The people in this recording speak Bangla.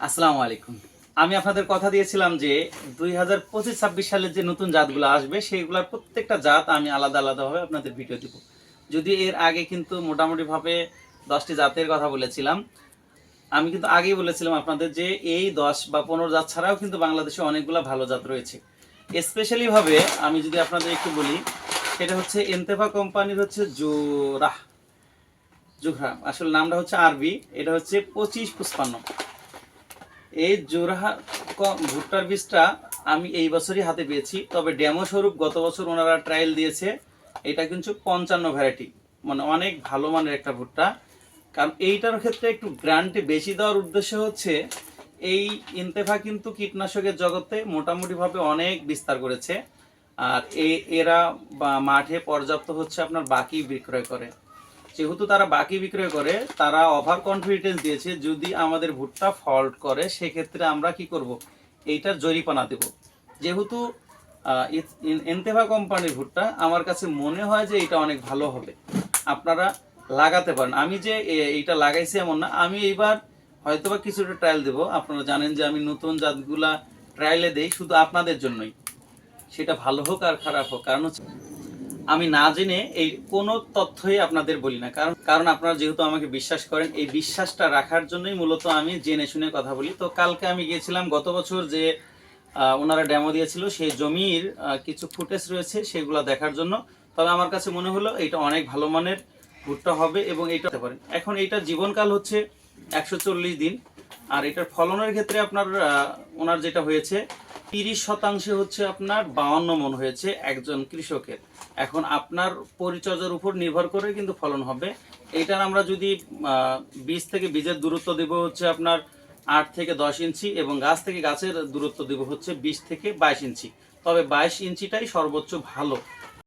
আসসালামু আলাইকুম। আমি আপনাদের কথা দিয়েছিলাম যে দুই হাজার পঁচিশ ছাব্বিশ সালের যে নতুন জাতগুলো আসবে, সেইগুলোর প্রত্যেকটা জাত আমি আলাদা আলাদাভাবে আপনাদের ভিডিও দিব। যদি এর আগে কিন্তু মোটামুটিভাবে দশটি জাতের কথা বলেছিলাম, আমি কিন্তু আগেই বলেছিলাম আপনাদের যে এই দশ বা পনেরো জাত ছাড়াও কিন্তু বাংলাদেশে অনেকগুলো ভালো জাত রয়েছে। স্পেশালি ভাবে আমি যদি আপনাদের একটু বলি, সেটা হচ্ছে এনতেফা কোম্পানির হচ্ছে জোরাহ জোহরা আসলে নামটা হচ্ছে আরবি, এটা হচ্ছে পঁচিশ পুষ্পান্ন। এই জোরহা ভুট্টার বীজটা আমি এই বছরই হাতে পেয়েছি, তবে ডেমো স্বরূপ গত বছর ওনারা ট্রায়াল দিয়েছে। এটা কিন্তু পঞ্চান্ন ভ্যারাইটি মানে অনেক ভালো মানের একটা ভুট্টা। কারণ এইটার ক্ষেত্রে একটু গ্রান্টে বেশি দেওয়ার উদ্দেশ্য হচ্ছে, এই ইন্তেফা কিন্তু কীটনাশকের জগতে মোটামুটিভাবে অনেক বিস্তার করেছে। আর এরা মাঠে পর্যাপ্ত হচ্ছে আপনার বাকি বিক্রয় করে। যেহেতু তারা বাকি বিক্রয় করে, তারা ওভার কনফিডেন্স দিয়েছে, যদি আমাদের ভুট্টা ফল্ট করে, সেক্ষেত্রে আমরা কি করব? এইটার জরিপানা দেব। যেহেতু এনতেভা কোম্পানির ভুট্টা, আমার কাছে মনে হয় যে এটা অনেক ভালো হবে। আপনারা লাগাতে পারেন। আমি যে এইটা লাগাইছি এমন না, আমি এইবার হয়তোবা কিছুটা ট্রায়াল দেব। আপনারা জানেন যে আমি নতুন জাতগুলা ট্রায়ালে দেই, শুধু আপনাদের জন্যই। সেটা ভালো হোক আর খারাপ হোক। কারণ হচ্ছে আমি না জেনে এই কোনো তথ্যই আপনাদের বলি না। কারণ কারণ আপনারা যেহেতু আমাকে বিশ্বাস করেন, এই বিশ্বাসটা রাখার জন্যই মূলত আমি জেনে শুনে কথা বলি। তো কালকে আমি গিয়েছিলাম, গত বছর যে ওনারা ড্যামো দিয়েছিল, সেই জমির কিছু ফুটেজ রয়েছে, সেগুলো দেখার জন্য। তবে আমার কাছে মনে হলো এটা অনেক ভালো মানের ভুট্টা হবে এবং এইটা হতে পারে। এখন এইটার জীবনকাল হচ্ছে একশো চল্লিশ দিন, আর এটার ফলনের ক্ষেত্রে আপনার ওনার যেটা হয়েছে তিরিশ শতাংশে হচ্ছে আপনার বাউন্ন মন হয়েছে একজন কৃষকের। এখন আপনার পরিচর্যার উপর নির্ভর করে কিন্তু ফলন হবে। এইটার আমরা যদি বীজ থেকে বীজের দূরত্ব দেব হচ্ছে আপনার আট থেকে দশ ইঞ্চি এবং গাছ থেকে গাছের দূরত্ব দেব হচ্ছে বিশ থেকে বাইশ ইঞ্চি। তবে বাইশ ইঞ্চিটাই সর্বোচ্চ ভালো।